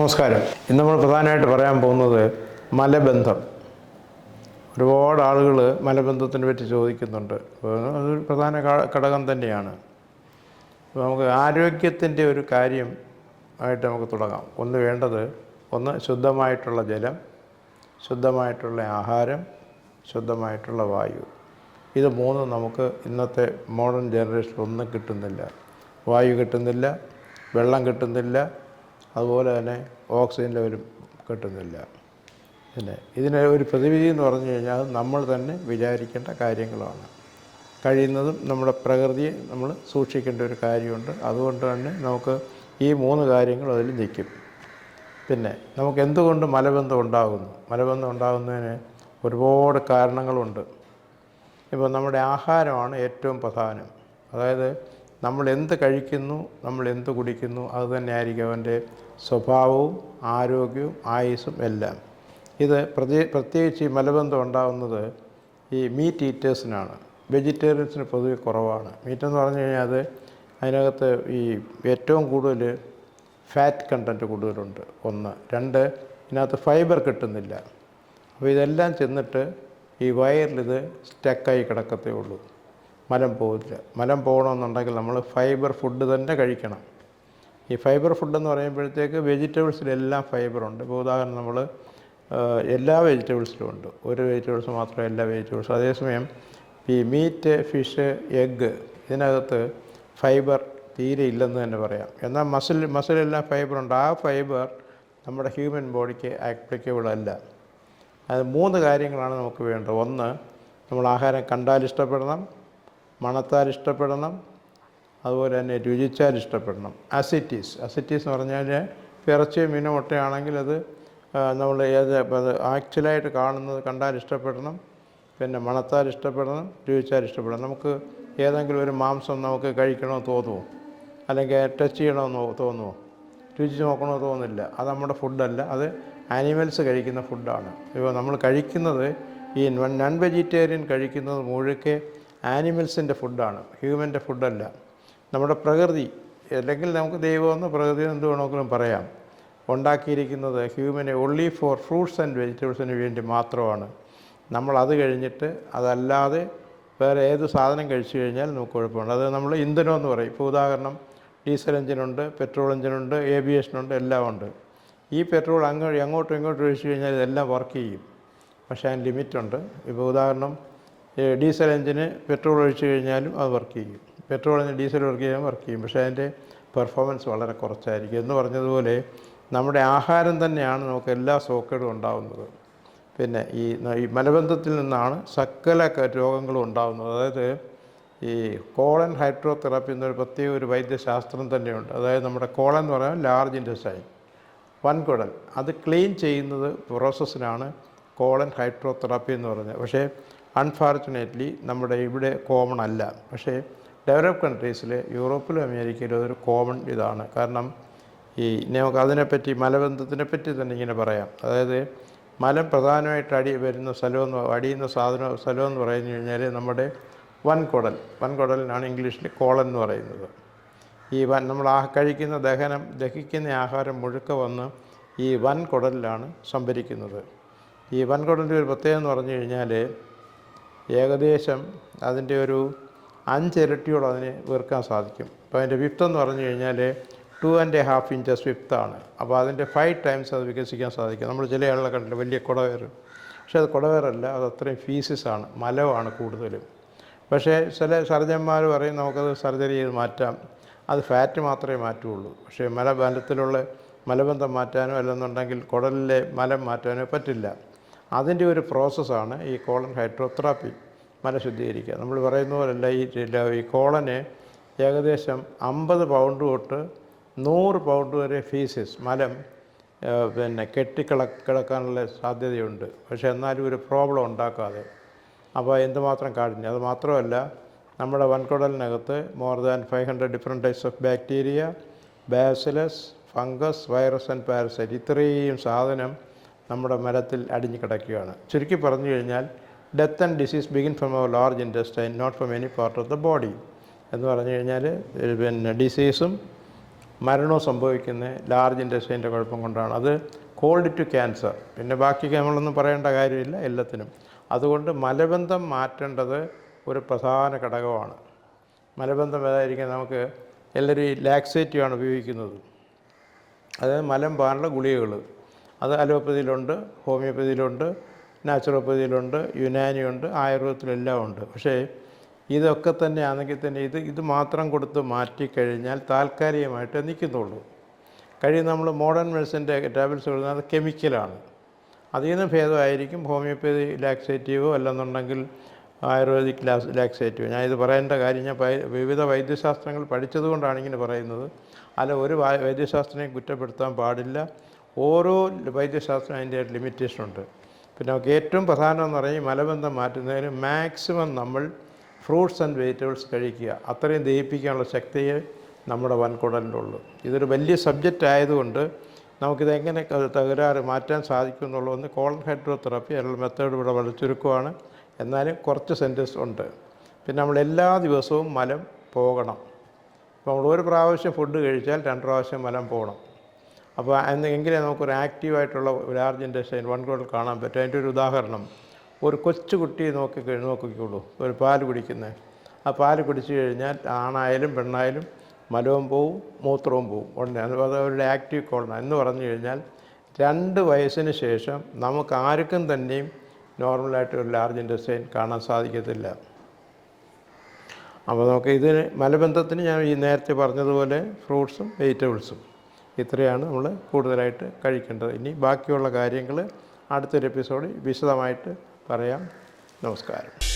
നമസ്കാരം. ഇന്ന് നമ്മൾ പ്രധാനമായിട്ട് പറയാൻ പോകുന്നത് മലബന്ധം. ഒരുപാട് ആളുകൾ മലബന്ധത്തിനെ പറ്റി ചോദിക്കുന്നുണ്ട്. അതൊരു പ്രധാന ഘടകം തന്നെയാണ്. അപ്പോൾ നമുക്ക് ആരോഗ്യത്തിന്റെ ഒരു കാര്യം ആയിട്ട് നമുക്ക് തുടങ്ങാം. ഒന്ന് വേണ്ടത് ഒന്ന് ശുദ്ധമായിട്ടുള്ള ജലം ശുദ്ധമായിട്ടുള്ള ആഹാരം ശുദ്ധമായിട്ടുള്ള വായു. ഇത് മൂന്നും നമുക്ക് ഇന്നത്തെ മോഡേൺ ജനറേഷനിൽ ഒന്നും കിട്ടുന്നില്ല. വായു കിട്ടുന്നില്ല വെള്ളം കിട്ടുന്നില്ല അതുപോലെ തന്നെ ഓക്സിജൻ ലെവലും കിട്ടുന്നില്ല. പിന്നെ ഇതിന് ഒരു പ്രതിവിധി എന്ന് പറഞ്ഞു കഴിഞ്ഞാൽ അത് നമ്മൾ തന്നെ വിചാരിക്കേണ്ട കാര്യങ്ങളാണ്. കഴിയുന്നതും നമ്മുടെ പ്രകൃതിയെ നമ്മൾ സൂക്ഷിക്കേണ്ട ഒരു കാര്യമുണ്ട്. അതുകൊണ്ട് തന്നെ നമുക്ക് ഈ മൂന്ന് കാര്യങ്ങൾ അതിൽ നിൽക്കും. പിന്നെ നമുക്ക് എന്തുകൊണ്ട് മലബന്ധം ഉണ്ടാകുന്നു? മലബന്ധം ഉണ്ടാകുന്നതിന് ഒരുപാട് കാരണങ്ങളുണ്ട്. ഇപ്പോൾ നമ്മുടെ ആഹാരമാണ് ഏറ്റവും പ്രധാനം. അതായത് നമ്മൾ എന്ത് കഴിക്കുന്നു നമ്മൾ എന്ത് കുടിക്കുന്നു അത് തന്നെയായിരിക്കും അവന്റെ സ്വഭാവവും ആരോഗ്യവും ആയുസ്സും എല്ലാം. ഇത് പ്രത്യേ പ്രത്യേകിച്ച് ഈ മലബന്ധം ഉണ്ടാകുന്നത് ഈ മീറ്റ് ഈറ്റേഴ്സിനാണ്. വെജിറ്റേറിയൻസിന് പൊതുവെ കുറവാണ്. മീറ്റ് എന്ന് പറഞ്ഞു കഴിഞ്ഞാൽ അത് അതിനകത്ത് ഈ ഏറ്റവും കൂടുതൽ ഫാറ്റ് കണ്ടന്റ് കൂടുതലുണ്ട്. ഒന്ന്. രണ്ട് ഇതിനകത്ത് ഫൈബർ കിട്ടുന്നില്ല. അപ്പോൾ ഇതെല്ലാം ചെന്നിട്ട് ഈ വയറിലിത് സ്റ്റക്കായി കിടക്കത്തേ ഉള്ളൂ. മലം പോകില്ല മലം പോകണമെന്നുണ്ടെങ്കിൽ നമ്മൾ ഫൈബർ ഫുഡ് തന്നെ കഴിക്കണം. ഈ ഫൈബർ ഫുഡ് എന്ന് പറയുമ്പോഴത്തേക്ക് വെജിറ്റബിൾസിലെല്ലാം ഫൈബറുണ്ട് ഇപ്പോൾ ഉദാഹരണം നമ്മൾ എല്ലാ വെജിറ്റബിൾസിലും ഉണ്ട്. ഒരു വെജിറ്റബിൾസ് മാത്രമേ എല്ലാ വെജിറ്റബിൾസും അതേസമയം ഈ മീറ്റ് ഫിഷ് എഗ്ഗ് ഇതിനകത്ത് ഫൈബർ തീരെ ഇല്ലെന്ന് തന്നെ പറയാം. എന്നാൽ മസിൽ മസിലെല്ലാം ഫൈബറുണ്ട് ആ ഫൈബർ നമ്മുടെ ഹ്യൂമൻ ബോഡിക്ക് ആപ്ലിക്കബിൾ അല്ല. അത് മൂന്ന് കാര്യങ്ങളാണ് നമുക്ക് വേണ്ടത്. ഒന്ന് നമ്മൾ ആഹാരം കണ്ടാൽ ഇഷ്ടപ്പെടണം. മണത്താൽ ഇഷ്ടപ്പെടണം അതുപോലെ തന്നെ രുചിച്ചാൽ ഇഷ്ടപ്പെടണം. അസിറ്റീസ് അസിറ്റീസ് എന്ന് പറഞ്ഞാൽ ഇറച്ചി മീനോ മുട്ടയാണെങ്കിൽ അത് നമ്മൾ ഏത് അത് ആക്ച്വലായിട്ട് കാണുന്നത് കണ്ടാൽ ഇഷ്ടപ്പെടണം പിന്നെ മണത്താൽ ഇഷ്ടപ്പെടണം രുചിച്ചാൽ ഇഷ്ടപ്പെടണം. നമുക്ക് ഏതെങ്കിലും ഒരു മാംസം നമുക്ക് കഴിക്കണമെന്ന് തോന്നുമോ അല്ലെങ്കിൽ ടച്ച് ചെയ്യണമെന്ന് തോന്നുമോ രുചി നോക്കണമെന്ന് തോന്നില്ല അത് നമ്മുടെ ഫുഡല്ല അത് ആനിമൽസ് കഴിക്കുന്ന ഫുഡാണ് ഇപ്പോൾ നമ്മൾ കഴിക്കുന്നത് ഈ നോൺ വെജിറ്റേറിയൻ കഴിക്കുന്നത് മുഴുക്കെ ആനിമൽസിന്റെ ഫുഡാണ് ഹ്യൂമന്റെ ഫുഡല്ല. നമ്മുടെ പ്രകൃതി അല്ലെങ്കിൽ നമുക്ക് ദൈവമെന്ന് പ്രകൃതി എന്ത് വേണമെങ്കിലും പറയാം. ഉണ്ടാക്കിയിരിക്കുന്നത് ഹ്യൂമനെ ഓൺലി ഫോർ ഫ്രൂട്ട്സ് ആൻഡ് വെജിറ്റബിൾസിന് വേണ്ടി മാത്രമാണ്. നമ്മൾ അത് കഴിഞ്ഞിട്ട് അതല്ലാതെ വേറെ ഏത് സാധനം കഴിച്ചു കഴിഞ്ഞാൽ നമുക്ക് കുഴപ്പമുണ്ട് അത് നമ്മൾ ഇന്ധനം എന്ന് പറയും. ഇപ്പോൾ ഉദാഹരണം ഡീസൽ എഞ്ചിനുണ്ട് പെട്രോൾ എഞ്ചിനുണ്ട് ഏവിയേഷനുണ്ട് എല്ലാം ഉണ്ട്. ഈ പെട്രോൾ അങ്ങോട്ട് അങ്ങോട്ടും ഇങ്ങോട്ടും ഒഴിച്ചു കഴിഞ്ഞാൽ ഇതെല്ലാം വർക്ക് ചെയ്യും. പക്ഷേ അതിന് ലിമിറ്റുണ്ട് ഇപ്പോൾ ഉദാഹരണം ഡീസൽ എഞ്ചിന് പെട്രോൾ ഒഴിച്ചു കഴിഞ്ഞാലും അത് വർക്ക് ചെയ്യും. പെട്രോൾ എഞ്ചിന് ഡീസൽ വർക്ക് ചെയ്യാൻ വർക്ക് ചെയ്യും. പക്ഷേ അതിന്റെ പെർഫോമൻസ് വളരെ കുറച്ചായിരിക്കും. എന്ന് പറഞ്ഞതുപോലെ നമ്മുടെ ആഹാരം തന്നെയാണ് നമുക്ക് എല്ലാ സോക്കേടും ഉണ്ടാകുന്നത് പിന്നെ ഈ മലബന്ധത്തിൽ നിന്നാണ് സകല രോഗങ്ങളും ഉണ്ടാകുന്നത് അതായത് ഈ കോളൻ ഹൈഡ്രോതെറാപ്പി എന്നൊരു പ്രത്യേക ഒരു വൈദ്യശാസ്ത്രം തന്നെയുണ്ട്. അതായത് നമ്മുടെ കോളൻ എന്ന് പറയുന്നത് ലാർജ് ഇൻഡസ്റ്റൈൻ വൻകുടൽ. അത് ക്ലീൻ ചെയ്യുന്നത് പ്രോസസ്സിനാണ് കോളൻ ഹൈഡ്രോതെറാപ്പി എന്ന് പറഞ്ഞത്. പക്ഷേ അൺഫോർച്ചുനേറ്റ്ലി നമ്മുടെ ഇവിടെ കോമൺ അല്ല. പക്ഷേ ഡെവലപ്പ് കൺട്രീസിൽ യൂറോപ്പിലും അമേരിക്കയിലും അതൊരു കോമൺ ഇതാണ്. കാരണം ഈ നമുക്ക് അതിനെപ്പറ്റി മലബന്ധത്തിനെ പറ്റി തന്നെ ഇങ്ങനെ പറയാം. അതായത് മലം പ്രധാനമായിട്ട് അടി വരുന്ന സ്ഥലമെന്ന് അടിയുന്ന സാധനം സ്ഥലം എന്ന് പറഞ്ഞു കഴിഞ്ഞാൽ നമ്മുടെ വൻകുടൽ. വൻകുടലിനാണ് ഇംഗ്ലീഷിൽ കോളൻ എന്ന് പറയുന്നത്. ഈ വൻ നമ്മൾ ആ കഴിക്കുന്ന ദഹനം ദഹിക്കുന്ന ആഹാരം മുഴുക്ക വന്ന് ഈ വൻകുടലിലാണ് സംഭരിക്കുന്നത്. ഈ വൻകുടലിന്റെ ഒരു പ്രത്യേകത എന്ന് പറഞ്ഞു കഴിഞ്ഞാൽ ഏകദേശം അതിന്റെ ഒരു അഞ്ചിരട്ടിയോളം അതിന് വീർക്കാൻ സാധിക്കും. അപ്പോൾ അതിന്റെ വിപ്ത് എന്ന് പറഞ്ഞു കഴിഞ്ഞാൽ ടു ആൻഡ് ഹാഫ് ഇഞ്ചസ് വിപ്താണ് അപ്പോൾ അതിന്റെ ഫൈവ് ടൈംസ് അത് വികസിക്കാൻ സാധിക്കും. നമ്മൾ ചില ആളുകളെ കണ്ടില്ല വലിയ കുടവേർ പക്ഷേ അത് കുടവേറല്ല അത് അത്രയും ആണ് മലവാണ് കൂടുതലും. പക്ഷേ ചില സർജന്മാർ പറയും നമുക്കത് സർജറി ചെയ്ത് മാറ്റാം. അത് ഫാറ്റ് മാത്രമേ മാറ്റുള്ളൂ പക്ഷേ മലബന്ധത്തിലുള്ള മലബന്ധം മാറ്റാനോ അല്ലെന്നുണ്ടെങ്കിൽ കുടലിലെ മലം മാറ്റാനോ പറ്റില്ല. അതിന്റെ ഒരു പ്രോസസ്സാണ് ഈ കോളൻ ഹൈഡ്രോതെറാപ്പി മല ശുദ്ധീകരിക്കുക നമ്മൾ പറയുന്ന പോലല്ല ഈ ഈ കോളനെ ഏകദേശം അമ്പത് പൗണ്ട് തൊട്ട് നൂറ് പൗണ്ട് വരെ ഫീസസ് മലം പിന്നെ കെട്ടിക്കിള കിടക്കാനുള്ള സാധ്യതയുണ്ട്. പക്ഷേ എന്നാലും ഒരു പ്രോബ്ലം ഉണ്ടാക്കാതെ. അപ്പോൾ എന്തുമാത്രം കാഠിന്യം? അത് മാത്രമല്ല നമ്മുടെ വൻകുടലിനകത്ത് more than five hundred different types of bacteria bacillus fungus virus and parasite ഇത്രയും സാധനം നമ്മുടെ മരത്തിൽ അടിഞ്ഞു കിടക്കുകയാണ്. ചുരുക്കി പറഞ്ഞു കഴിഞ്ഞാൽ death and disease begin from our large intestine not from any part of the body എന്ന് പറഞ്ഞു കഴിഞ്ഞാൽ പിന്നെ ഡിസീസും മരണവും സംഭവിക്കുന്ന ലാർജ് ഇൻഡസ്ട്രീന്റെ കുഴപ്പം കൊണ്ടാണ്. അത് കോൾഡ് ടു ക്യാൻസർ പിന്നെ ബാക്കി നമ്മളൊന്നും പറയേണ്ട കാര്യമില്ല എല്ലാത്തിനും. അതുകൊണ്ട് മലബന്ധം മാറ്റേണ്ടത് ഒരു പ്രധാന ഘടകമാണ്. മലബന്ധം ഏതായിരിക്കും? നമുക്ക് എല്ലാവരും ഈ ലാക്സേറ്റീവാണ് ഉപയോഗിക്കുന്നത്. അതായത് മലം പാനുള്ള ഗുളികകൾ അത് അലോപ്പതിയിലുണ്ട് ഹോമിയോപ്പതിയിലുണ്ട് നാച്ചുറോപ്പതിയിലുണ്ട് യുനാനിയുണ്ട് ആയുർവേദത്തിലെല്ലാം ഉണ്ട് പക്ഷേ ഇതൊക്കെ തന്നെ ആണെങ്കിൽ തന്നെ ഇത് ഇത് മാത്രം കൊടുത്ത് മാറ്റിക്കഴിഞ്ഞാൽ താൽക്കാലികമായിട്ട് നിൽക്കുന്നുള്ളൂ. കഴിയും നമ്മൾ മോഡേൺ മെഡിസിന്റെ ടാബ്ലറ്റ്സ് കൊടുക്കുന്നത് അത് കെമിക്കലാണ്. അതിൽ നിന്ന് ഭേദമായിരിക്കും ഹോമിയോപ്പതി ലാക്സേറ്റീവോ അല്ലെന്നുണ്ടെങ്കിൽ ആയുർവേദിക് ലാസ് ലാക്സേറ്റീവ്. ഞാൻ ഇത് പറയേണ്ട കാര്യം ഞാൻ വിവിധ വൈദ്യശാസ്ത്രങ്ങൾ പഠിച്ചതുകൊണ്ടാണ് ഇങ്ങനെ പറയുന്നത്. അല്ല ഒരു വൈദ്യശാസ്ത്രത്തെയും കുറ്റപ്പെടുത്താൻ പാടില്ല. ഓരോ വൈദ്യശാസ്ത്രം അതിന്റെ ലിമിറ്റേഷൻ ഉണ്ട്. പിന്നെ നമുക്ക് ഏറ്റവും പ്രധാനം എന്ന് പറഞ്ഞാൽ മലബന്ധം മാറ്റുന്നതിന് മാക്സിമം നമ്മൾ ഫ്രൂട്ട്സ് ആൻഡ് വെജിറ്റബിൾസ് കഴിക്കുക. അത്രയും ദഹിപ്പിക്കാനുള്ള ശക്തിയെ നമ്മുടെ വൻകുടലിലുള്ളൂ ഇതൊരു വലിയ സബ്ജക്റ്റ് ആയതുകൊണ്ട് നമുക്കിത് എങ്ങനെ ക- തകരാറ് മാറ്റാൻ സാധിക്കും എന്നുള്ളതൊന്ന് കോളൻ ഹൈഡ്രോതെറാപ്പി അതിനുള്ള മെത്തേഡ് ഇവിടെ വളരെ ചുരുക്കമാണ്. എന്നാലും കുറച്ച് സെന്റൻസ് ഉണ്ട്. പിന്നെ നമ്മൾ എല്ലാ ദിവസവും മലം പോകണം. ഇപ്പോൾ നമ്മൾ ഒരു പ്രാവശ്യം ഫുഡ് കഴിച്ചാൽ രണ്ട് പ്രാവശ്യം മലം പോകണം. അപ്പോൾ എന്ന് എങ്കിലേ നമുക്കൊരു ആക്റ്റീവായിട്ടുള്ള ലാർജ് ഇൻഡസ്ട്രീൻ വൺ കോഡിൽ കാണാൻ പറ്റും. അതിന്റെ ഒരു ഉദാഹരണം ഒരു കൊച്ചു കുട്ടിയെ നോക്കി നോക്കിക്കോളൂ ഒരു പാൽ കുടിക്കുന്നത് ആ പാൽ കുടിച്ചു കഴിഞ്ഞാൽ ആണായാലും പെണ്ണായാലും മലവും പോവും മൂത്രവും പോവും. ഉടനെ അത് അവരുടെ ആക്റ്റീവ് കോളന എന്ന് പറഞ്ഞു കഴിഞ്ഞാൽ രണ്ട് വയസ്സിന് ശേഷം നമുക്ക് ആർക്കും തന്നെയും നോർമലായിട്ട് ഒരു ലാർജ് ഇൻഡസ്ട്രൈൻ കാണാൻ സാധിക്കത്തില്ല. അപ്പോൾ നമുക്ക് ഇതിന് മലബന്ധത്തിന് ഞാൻ ഈ നേരത്തെ പറഞ്ഞതുപോലെ ഫ്രൂട്ട്സും വെജിറ്റബിൾസും ഇത്രയാണ് നമ്മൾ കൂടുതലായിട്ട് കഴിക്കേണ്ടത്. ഇനി ബാക്കിയുള്ള കാര്യങ്ങൾ അടുത്തൊരു എപ്പിസോഡിൽ വിശദമായിട്ട് പറയാം. നമസ്കാരം.